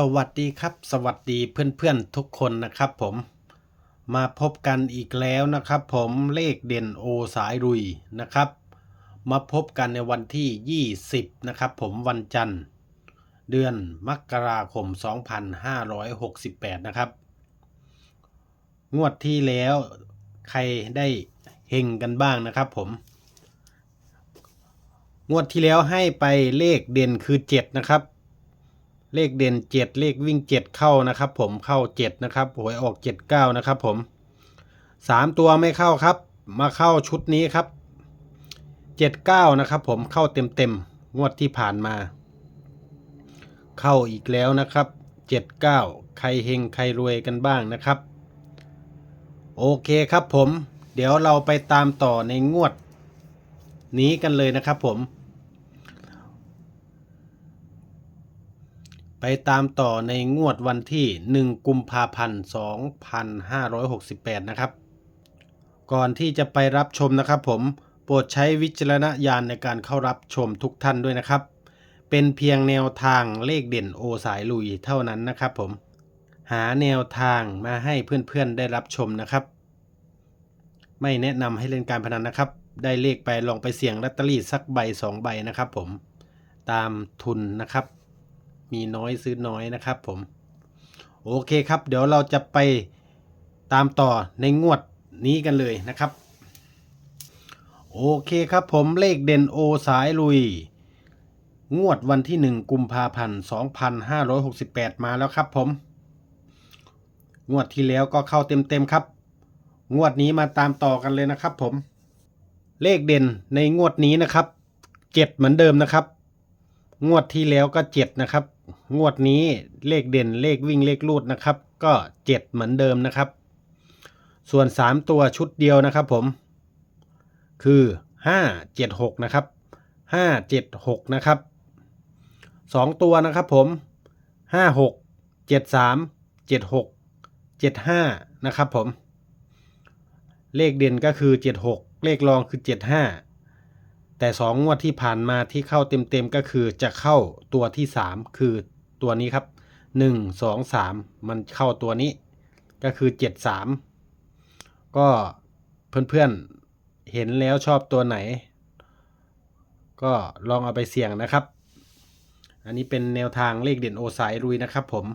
สวัสดีครับ สวัสดีเพื่อนๆทุกคนนะครับผมมาพบกันอีกแล้วนะครับ ผมเลขเด่นโอสายรุยนะครับ มาพบกันในวันที่ 20 นะครับ ผมวันจันทร์ เดือนมกราคม 2568 นะครับ งวดที่แล้วใครได้เฮงกันบ้างนะครับผม งวดที่แล้วให้ไปเลขเด่นคือ 7 นะครับ เลขเด่น7เลขวิ่ง7เข้านะครับ ผมเข้า7นะครับหวยออก79นะครับผม3ตัวไม่เข้าครับ มาเข้าชุดนี้ครับ79นะครับ ผมเข้าเต็มๆงวดที่ผ่านมา เข้าอีกแล้วนะครับ79ใครเฮงใครรวยกันบ้างนะครับ โอเคครับผม เดี๋ยวเราไปตามต่อในงวดนี้กันเลยนะครับผม ไป ตามต่อในงวดวันที่ 1 กุมภาพันธ์ 2568 นะครับ ก่อนที่จะไปรับชมนะครับผม โปรดใช้วิจารณญาณในการเข้ารับชมทุกท่านด้วยนะครับ เป็นเพียงแนวทางเลขเด่นโอสายลุยเท่านั้นนะครับผม หาแนวทางมาให้เพื่อนๆได้รับชมนะครับ ไม่แนะนำให้เล่นการพนันนะครับ ได้เลขไปลองไปเสี่ยงลอตเตอรี่สักใบสองใบนะครับผม ตามทุนนะครับ มีน้อยซื้อน้อยนะครับผม โอเคครับ เดี๋ยวเราจะไปตามต่อในงวดนี้กันเลยนะครับ โอเคครับผมเลขเด่นโอสายลุย งวดวันที่ 1 กุมภาพันธ์2568 มาแล้วครับผม งวดที่แล้วก็เข้าเต็มๆครับ งวดนี้มาตามต่อกันเลยนะครับผมเลขเด่นในงวดนี้นะครับเจ็ดเหมือนเดิมนะครับ งวดที่แล้วก็เจ็ดนะครับ งวดนี้เลขเด่นเลขวิ่งเลขลูดนะครับ ก็เจ็ดเหมือนเดิมนะครับ ส่วนสามตัวชุดเดียวนะครับผม คือห้าเจ็ดหกนะครับห้าเจ็ดหกนะครับสองตัวนะครับผมห้าหกเจ็ดสามเจ็ดหกเจ็ดห้านะครับผม เลขเด่นก็คือ76เลขรองคือ75 แต่2งวดที่ผ่านมาที่เข้าเต็มๆก็คือจะเข้าตัวที่ 3 คือตัวนี้ครับ 1 2 3 มันเข้าตัวนี้ ก็คือ 73 ก็เพื่อนๆเห็นแล้วชอบตัวไหน ก็ลองเอาไปเสี่ยงนะครับ อันนี้เป็นแนวทางเลขเด่นโอสายรุยนะครับผม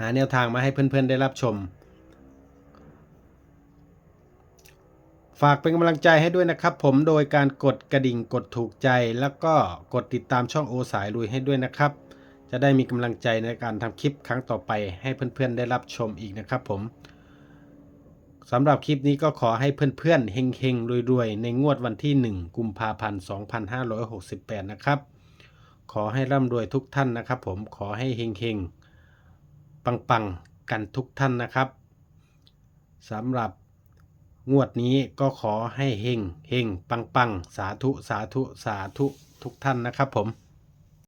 หาแนวทางมาให้เพื่อนๆได้รับชม ฝากเป็นกำลังใจให้ด้วยนะครับ ผมโดยการกดกระดิ่งกดถูกใจ แล้วก็กดติดตามช่องโอสายลุยให้ด้วยนะครับ จะได้มีกำลังใจในการทำคลิปครั้งต่อไปให้เพื่อนๆได้รับชมอีกนะครับผมสำหรับคลิปนี้ก็ขอให้เพื่อนๆเฮงๆรวยๆ ในงวดวันที่ 1 กุมภาพันธ์ 2568 นะครับ ขอให้ร่ำรวยทุกท่านนะครับ ผมขอให้เฮงๆปังๆกันทุกท่านนะครับสำหรับ งวดนี้ก็ขอให้เฮงเฮงปังปังสาธุสาธุสาธุทุกท่านนะครับผม